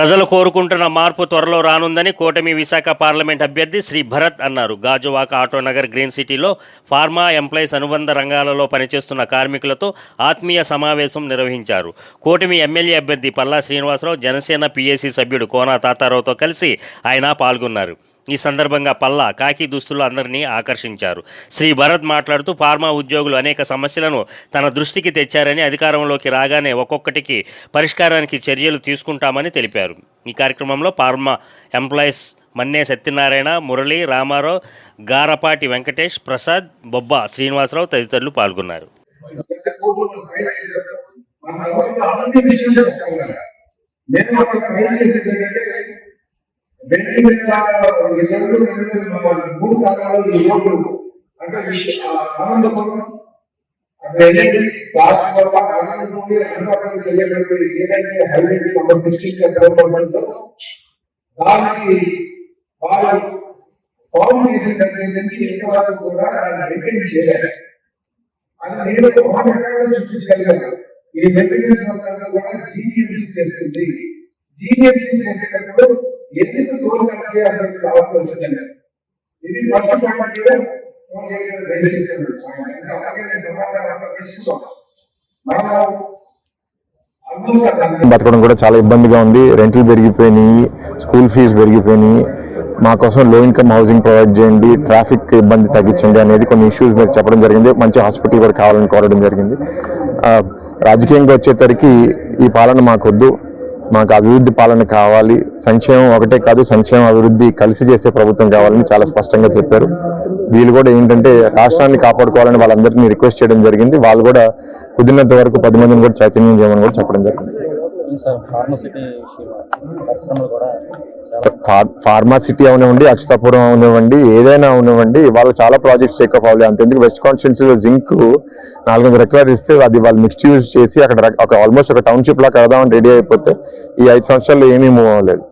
ప్రజలు కోరుకుంటున్న మార్పు త్వరలో రానుందని కూటమి విశాఖ పార్లమెంట్ అభ్యర్థి శ్రీ భరత్ అన్నారు. గాజువాక ఆటోనగర్ గ్రీన్ సిటీలో ఫార్మా ఎంప్లాయీస్ అనుబంధ రంగాలలో పనిచేస్తున్న కార్మికులతో ఆత్మీయ సమావేశం నిర్వహించారు. కూటమి ఎమ్మెల్యే అభ్యర్థి పల్లా శ్రీనివాసరావు జనసేన పిఎసి సభ్యుడు కోనా తాతారావుతో కలిసి ఆయన పాల్గొన్నారు. ఈ సందర్భంగా పల్లా కాకి దుస్తులు అందరినీ ఆకర్షించారు. శ్రీ భరత్ మాట్లాడుతూ ఫార్మా ఉద్యోగులు అనేక సమస్యలను తన దృష్టికి తెచ్చారని అధికారంలోకి రాగానే ఒక్కొక్కటికి పరిష్కారానికి చర్యలు తీసుకుంటామని తెలిపారు. ఈ కార్యక్రమంలో ఫార్మా ఎంప్లాయీస్ మన్నే సత్యనారాయణ మురళి రామారావు గారపాటి వెంకటేష్ ప్రసాద్ బొబ్బా శ్రీనివాసరావు తదితరులు పాల్గొన్నారు. నేను ఒక ఫైల్ రెండు వేల రెండు వేల మూడు కాలంలో ఈ అంటే ఆనందపురం అంటే ఆనందం నుండి అనంతపురం వెళ్ళేటువంటి ఏదైతే హైవే నెంబర్ దానికి వాళ్ళు ఫామ్ చేసేసరికి నుంచి ఇంతవరకు కూడా మెయింటైన్ చేశారు. అది నేను మా చూపించగలిగాను. ఈ మెయింటెనెన్స్ మొత్తంగా కూడా జీఎంసీ చేస్తుంది. జీఎంసీ చేసేటప్పుడు ఎందుకు టోల్ చేయాల్సిన అవసరం వచ్చిందండి ఇది ఫస్ట్ పాయింట్ రిజిస్ట్రేషన్ అలాగే సమాచారం అంతా మనం బతకడం కూడా చాలా ఇబ్బందిగా ఉంది. రెంట్లు పెరిగిపోయినాయి స్కూల్ ఫీజు పెరిగిపోయినాయి. మా కోసం లో ఇన్కమ్ హౌసింగ్ ప్రొవైడ్ చేయండి ట్రాఫిక్ ఇబ్బంది తగ్గించండి అనేది కొన్ని ఇష్యూస్ మీరు చెప్పడం జరిగింది. మంచి హాస్పిటల్ కూడా కావాలని కోరడం జరిగింది. రాజకీయంగా వచ్చేసరికి ఈ పాలన మాకొద్దు. మాకు అభివృద్ధి పాలన కావాలి. సంక్షేమం ఒకటే కాదు సంక్షేమం అభివృద్ధి కలిసి చేసే ప్రభుత్వం కావాలని చాలా స్పష్టంగా చెప్పారు. వీళ్ళు కూడా ఏంటంటే రాష్ట్రాన్ని కాపాడుకోవాలని వాళ్ళందరినీ రిక్వెస్ట్ చేయడం జరిగింది. వాళ్ళు కూడా కుదిరినంత వరకు పది మందిని కూడా చైతన్యం చేయమని కూడా చెప్పడం జరిగింది. ఫార్మాసిటీ అవనివ్వండి అక్షతాపురం అవనివ్వండి ఏదైనా అవనివ్వండి వాళ్ళు చాలా ప్రాజెక్ట్స్ టేకప్ అవ్వలేదు అంతెందుకు వెస్ట్ కాన్స్టిట్యూన్సీలో జింక్ నాలుగు వందల ఎకరాలు ఇస్తే అది వాళ్ళు మిక్స్డ్ యూజ్ చేసి అక్కడ ఒక ఆల్మోస్ట్ ఒక టౌన్షిప్ లా కడదామని రెడీ అయిపోతే ఈ ఐదు సంవత్సరాలు ఏమీ మూవ్ అవ్వలేదు.